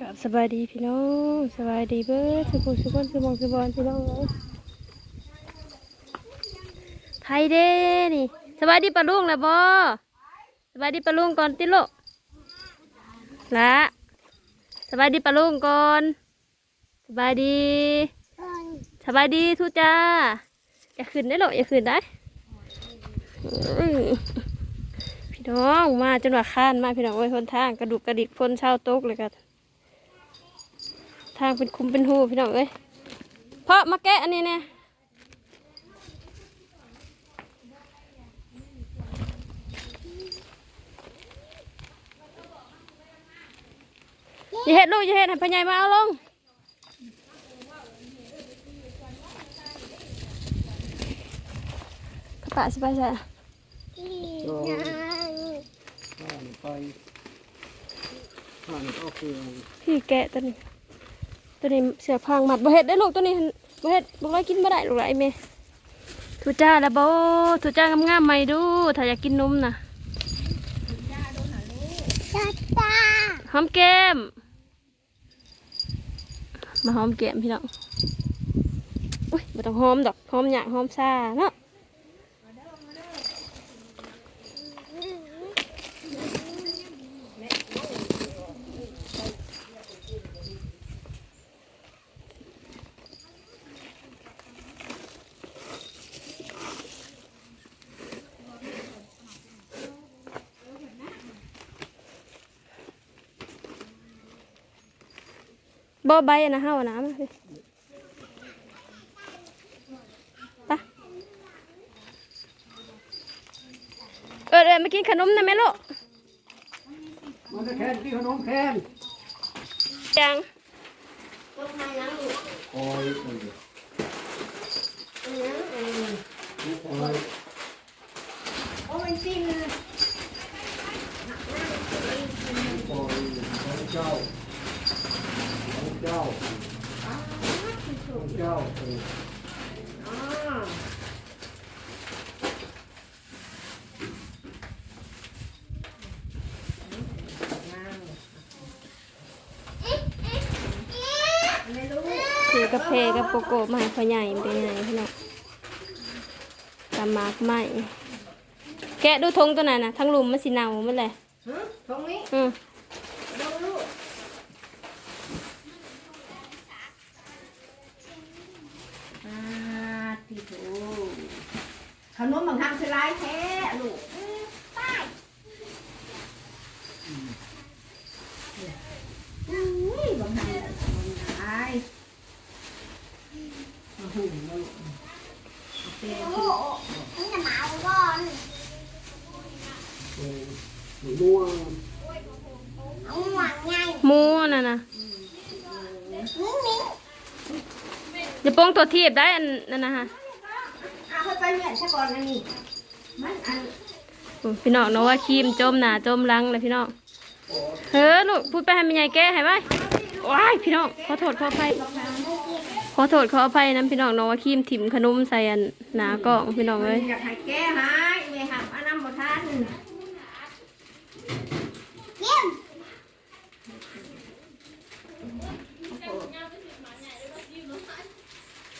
กับสบายดีพี่น้องสบายดีเบิดสุขุสุขนสุบองสุบอนพี่น้องเอ้ยไทยเด้นี่สบายดีปะลุงแล้วบ่สบายดีปะลุงก่อนติโลกละสบายดีปะลุงก่อนสบายดีสบายดีทุจ้าอย่าขึ้นได้หรอกอย่าขึ้นได้พี่น้องมาจนว่าข้านมาพี่น้องไว้ยคนทางกระดูกกระดิกพ้นเช่าโต๊ะเลยกัน ทางเป็นคุมเป็นหูพี่น้องเอ้ยเพราะมาแกะอันนี้เนี่ยอย่าเห็ดลูกอย่าเห็ดให้พญายมาเอาลงกระปะสิไปใส่ผ่านไปผ่านก็คือพี่แกะตัวนี้ ตัวนี้เสือพรางหมัดบ่เห็ดได้ลูกตัวนี้หั่นบ่เห็ดบ่ได้กินบ่ได้ลูกหลานไอ้เมทุจ้าแล้วบ่ทุจ้างามๆใหม่ดูถ้าอยากกินนมน่ะหอมแก้ม มาหอมแก้มพี่น้องอุ้ยบ่ต้องหอมดอกหอมหยากหอมซาเนาะ บ่ใบอันนะเฮาอะนะมาสิไปะเออเออมากินขนมนะแม่ลูกมันจะแคนที่ขนมแคนยังคอยคอยคอยโอ้เป็นจริงเลยคอยของ เจ้าของเจ้าของเจ้าเอออ๋อซื้อกาแฟกับโกโก้มาให้พ่อใหญ่เป็นไงพี่น้องตำหมากไหมแกะดูธงตัวนั้นนะทั้งหลุมมันสีเนามันเลยฮะตรงนี้ อืม ดูลูกอ่า ที่ถูขนมบางทางคือลายแท้ลูกป้ายอุ้ยบางทางขนมลายมาหุ่นมาลูกเอาเปรี้ยวเออม่วงหมูน่ะนะ จะโป้งตัวทีบได้อันนั่นนะฮะเอาเข้าไปเนี่ยซะก่อนอันนี้มันอันโอ้พี่น้องเนาะว่าครีมจมหนาจมหลังเลยพี่น้องเฮ้อลูกพูดไปให้แม่ใหญ่แก้ให้ไหมว้ายพี่น้องขอโทษขออภัยขอโทษขออภัยนะพี่น้องเนาะว่าครีมถิ่มขนมใส่อันหนากล่องพี่น้องเลยอยากให้แก้หายไม่หักอันน้ำบ่ทัน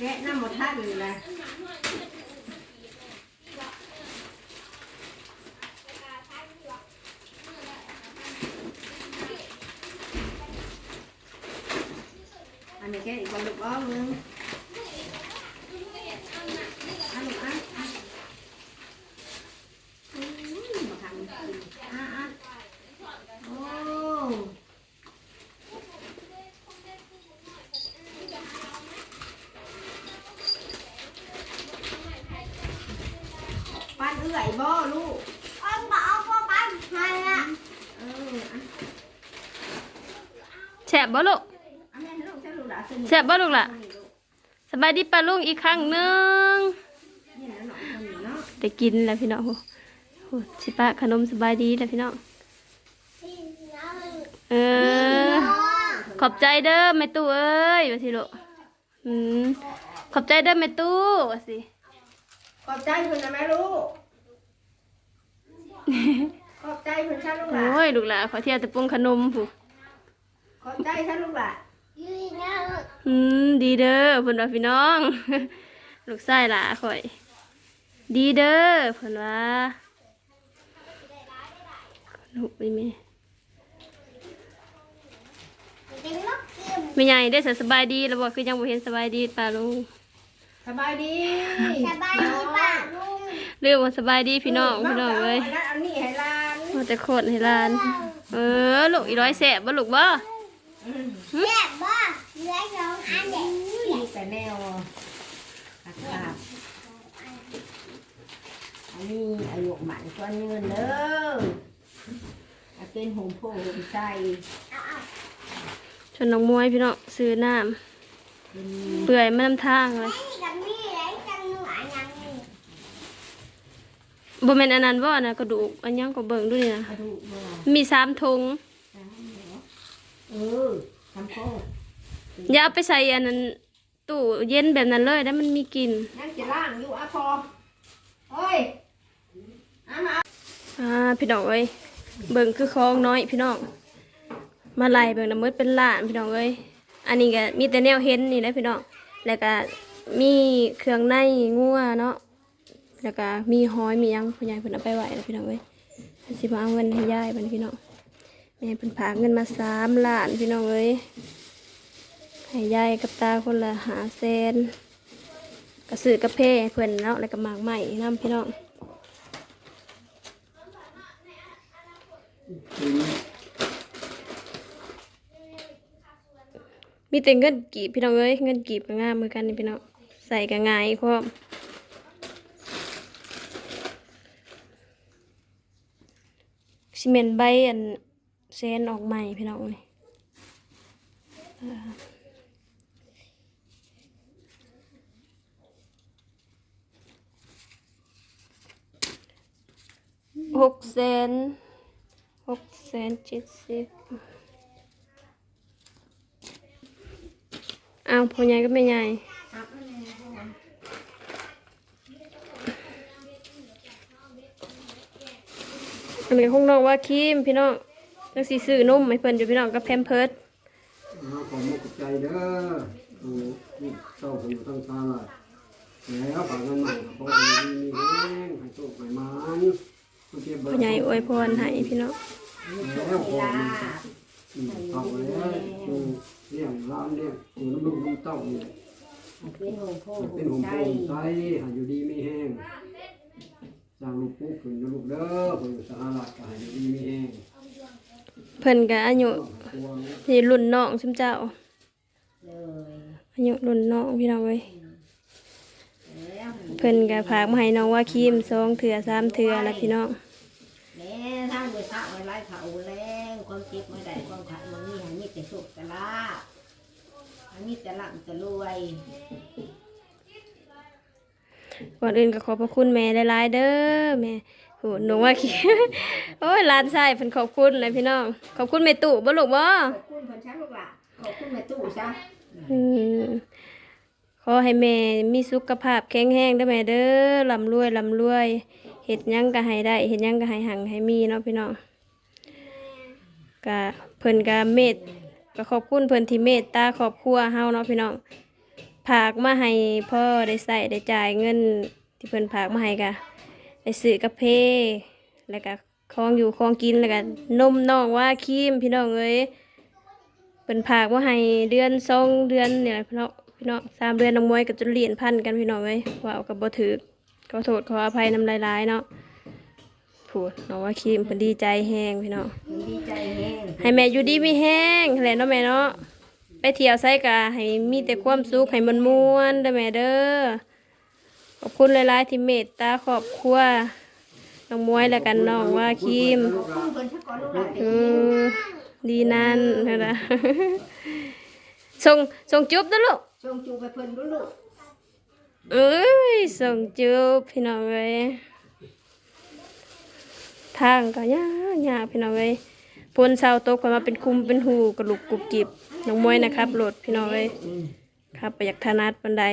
แกะน้ำบ่ทันเลยอันนี้แกะอีกคนลูกอ้อมนึงอันลูกอันอันอืมมาทำอันอันโอ้ปั้นเอื้อยบ่ลูกเอออัน แฉ บบ่ลูกอันนี้ให้ลูกใช้ลูกหลานสนิทแฉบบ่ลูกล่ะสบายดีปะลุงอีกครั้งหนึงนี่นะหนองคนนี้เนาะได้กินแล้วพี่น้องโอ้โหสิปะขนมสบายดีแล้วพี่น้องเออขอบใจเด้อแม่ตู้เอ้ยว่าสิลูกอืมขอบใจเด้อแม่ตู้ว่าสิขอบใจเพิ่นนะแม่ลูกขอบใจเพิ่นชาลูกหลานโอ้ยลูกหลานขอเที่ยวแต่ปรุงขนมผู้ ขอบใจท่านลูกหล่ะอืมดีเด้อเพิ่นว่าพี่น้อง ลูกชายหล่ะข่อย ดีเด้อเพิ่นว่าลูกนี่แม่แม่ใหญ่ได้อสบายดีแล้วบ่คือยังบ่เห็นสบายดีป้าลุงสบายดีสบายดีป่ะลุงเรื่องว่าสบายดีพี่น้องพี่น้องเอ้ยอันนั้นอันนี้ให้หลานว่าแต่โคตรให้หลาน เออลูกอีร้อยแสบบ่ลูกบ่ แซ่บบ่เหลือสองอันเด็กมีแต่แนวอักษรอันนี้อายุหมันก้อนเงินเด้ออาเป็นหงโพหงใส่ชวนน้องมวยพี่น้องซื้อน้ำเปื่อยไมาน้ำทางเลยนี่กับนี่ไรจังหนูอันยังนี่บ่แม่นอันนั้นบ่นะกระดูกอันยังก็เบิ่งดูนี่นะมีสามถุง เออทำโคกอย่าเอาไปใส่อันนั้นตู้เย็นแบบนั้นเลยแล้วมันมีกลิ่นนั่งจะล่างอยู่อะพอโอ้ยเอามาอ่าพี่น้องเอ้ยเบิ่งคือคลองน้อยพี่น้องมาไล่เบิ่งน้ำมืดเป็นล้านพี่น้องเอ้ยอันนี้ก็มีแต่แนวเห็นนี่แหละพี่น้องแล้วก็มีเครื่องในงัวเนาะแล้วก็มีหอยมีหยังพ่อใหญ่เพิ่นเอาไปไหวแล้วพี่น้องเอ้ยสิมาเอาเงินให้ยายบัดนี้พี่น้อง แม่เพิ่นพากเงินมาสามล้านพี่น้องเอ้ยให้ยายกับตาคนละหาแสนก็ซื้อกาแฟให้เพิ่นเนาะแล้วก็หมากใหม่นํพี่น้องมีแต่เงินกีบพี่น้องเอ้ยเงินกีบก็งามเหมือนกันนี่พี่น้องใส่ก็ง่ายพร้อมซีเมนต์ใบอัน เซนออกใหม่พี่น้องนี่อ่าหกแสนหกแสนเจ็ดสิบอ้าวพอใหญ่ก็ไม่ใหญ่อันนี้ห้องน้องว่าครีมพี่น้อง นักสีซื้อนุ่มให้เพิ่นอยู่พี่น้องกับแพมเพิร์ดเอาขอมุกใจเด้อดูนี่เจ้าผมอยู่ทางตาลาดแล้วฝากเงินใหม่ก็พอมีมีแห้งให้โชคให้มันผู้เก็บเบอพ่อใหญ่อวยพรให้พี่น้องแล้วพอมีอืมเอาแล้วดูเลี้ยงร้านเลี้ยงอยู่น้ำลูกน้ำเต้าเนี่ยเป็นหงโพหเป็นหงใส่โป่งใสหาอยู่ดีไม่แห้งสร้างลูกปุ๊กขึ้นลูกเด้อคนอยู่สะอาดก็หาอยู่ดีไม่แห้ง เพิ่นก็อายุตัวที่รุ่นน้องซุมเจ้าเลยอายุรุ่นน้องพี่น้องเอ้ยแล้วเพิ่นก็พากมาให้น้องว่าครีมสองเถื่อสามเถื่อแล้วพี่น้องแม่ทางเดือดข้าวไล่เขาแรงความเจ็บไม่ได้ความขัดมันมีหันมีแต่สุกแต่ลาบอันนี้แต่หลังจะรวยก่อนอื่นก็ขอบพระคุณแม่หลายๆเด้อแม่ โหหนูว่าครีมโอ้ยหลานชายเพิ่นขอบคุณเลยพี่น้อง ขอบคุณแม่ตู่บ่ลูกบ่ขอบคุณเพันช้างลูกหล่ะขอบคุณแม่ตู้ซะอืมขอให้แม่มีสุขภาพแข็งแรงเด้อแม่เด้อร่ำรวยร่ำรวยเฮ็ดหยังก็ให้ได้เฮ็ดหยังก็ให้หังให้มีเนาะพี่น้องก็เพิ่นก็เมตก็ขอบคุณเพิ่นที่เมตตาครอบครัวเฮาเนาะพี่น้องผากมาให้พ่อได้ใส่ได้จ่ายเงินที่เพิ่นผากมาให้ก็ได้ ซื้อกาแฟแล้วก็ของอยู่ของกินแล้วก็นมน้องว่าครีมพี่น้องเอ้ยเป็นผากว่าให้เดือนสองเดือนเนี่ยพี่น้องพี่น้องสามเดือนน้องมวยกับจุเหรียญพันกันพี่น้องเอ้ยว่าเอากับบ่ถือขอโทษขออภัยน้ำลายๆเนาะพูดน้องว่าครีมเพิ่นดีใจแฮงพี่น้องดีใจแห้งให้แม่อยู่ดีมีแห้งแหละเนาะแม่เนาะไปเที่ยวไสกะให้มีแต่ความสุขให้มันม่วนเด้อแม่เด้อ ขอบคุณหลายๆที่เมตตาครอบครัวน้องมวยแล้วกันน้องว่าครีมอืมดีนั่นนะส่งส่งจุ๊บด้วยลูกชงจูไปเพิ่นดูลูกเอ้ยส่งจุ๊บพี่น้องเอ้ยทางก็ยากยากพี่น้องเอ้ยพนเสาตกกันมาเป็นคุมเป็นหูกระลุกกรุบกิบน้องมวยนะครับโหลดพี่น้องเอ้ยครับไปอยากธนัดบันได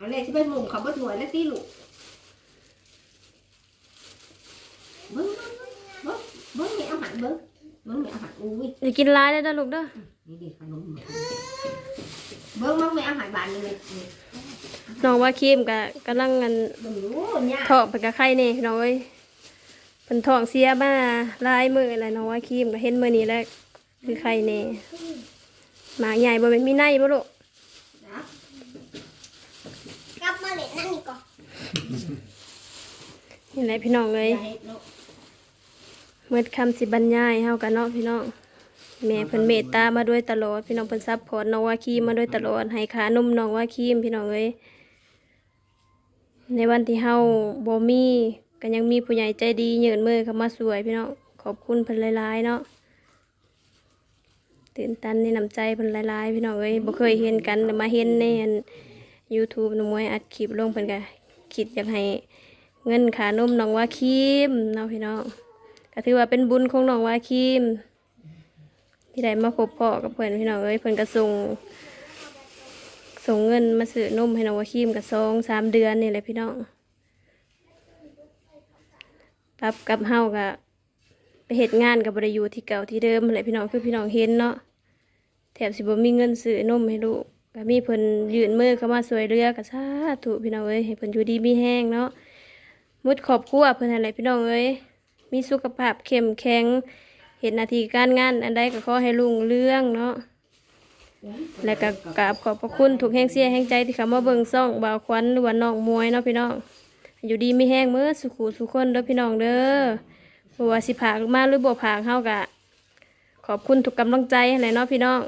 อันนี้สิเป็นหมุมเขาบ่วยแล้วสิลูกเบิ่งเบิ่งเบิ่งเบิ่งนี่เอาหันเบิ่งมึงไม่เอาหายอุ้ยอย่ากินร้ายได้ด้ลูกเด้อนี่ดิขนมเบิ้งมึงไม่เอาหายบานเลยน้องว่าครีมก็กำลังงันเบิ้งรู้เนี่ยท้องไปกับไข่นี่น้องเอ้ยเพิ่นท้องเสียมาลายมื้อแล้วน้องว่าครีมก็เห็นมือนี้แล้วคือไข่แน่หมาใหญ่บ่แม่นมีในบ่ลูกลับมาเล่นนั่นนี่ก่อ นี่แหละพี่น้องเอ้ยเมื่อคำสิบรรยายเฮากันเนาะพี่น้องแม่เพิ่นเมตตามาด้วยตลอด พี่น้องเพิ่นซัพพอร์ตน้องว่าคีมมาด้วยตลอดให้ขานมน้องว่าคีมพี่น้องเอ้ยในวันที่เฮาบ่มีก็ยังมีผู้ใหญ่ใจดีเยืนมือเข้ามาสวยพี่น้องขอบคุณเพิ่นหลายๆเนาะตื่นตันในน้ำใจเพิ่นหลายๆพี่น้องเอ้ยบ่เคยเห็นกันแต่มาเห็นในอัน YouTube นมวยอัดคลิปลงเพิ่นก็ คิดอยากให้เงินขานมน้องว่าครีมเนาะพี่น้องก็ถือว่าเป็นบุญของน้องว่าคิมที่ได้มาพบพ่อกับเพื่อนพี่น้องเอ้ยเพื่อนก็ส่งส่งเงินมาซื้อนมให้น้องว่าคิมกับสองสามเดือนนี่แหละพี่น้องปรับกับเฮาก็ไปเหตุงานกับบริยูที่เก่าที่เดิมนั่นแหละพี่น้องคือพี่น้องเห็นเนาะแถบสิบ่มีเงินซื้อนมให้ลูก ก็มีเพิ่นยืนมือเข้ามาสวยเรือก็สาธุพี่น้องเอ้ยให้เพิ่นอยู่ดีมีแห้งเนาะมุดขอบครัวเพิ่นอะไรพี่น้องเอ้ยมีสุขภาพเข้มแข็งเห็นนาทีการงาน อันใดก็ขอให้ลุงเรื่องเนาะและก็กราบขอบพระคุณทุกแห่งเสียแห่งใจที่เขามาเบิ่งซ่องบ่าวควันหรือว่าน้องมวยเนาะพี่น้องอยู่ดีมีแห้งเมื่อสุขูสุขคนเด้อพี่น้องเด้อบ่ว่าสิผากมาหรือบ่ผากเฮากะ ขอบคุณทุกกำลังใจอะไรเนาะพี่น้อง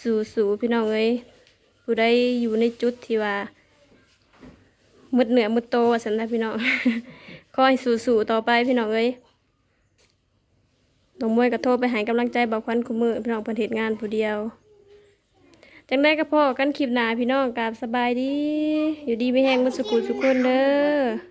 สู่สู่พี่น้องเอ้ยผู้ใดอยู่ในจุดที่ว่ามุดเหนือมุดโตสันนะพี่น้องขอให้สู้ๆต่อไปพี่น้องเอ้ยน้องมวยก็โทรไปหายกำลังใจบอกควันคุมือพี่น้องเพิ่นเหตุงานผู้เดียวจังได้ก็พ่อกันคลิปหนาพี่น้องกราบสบายดี อยู่ดีไม่แห้งมันสุขุสุขคนเด้อ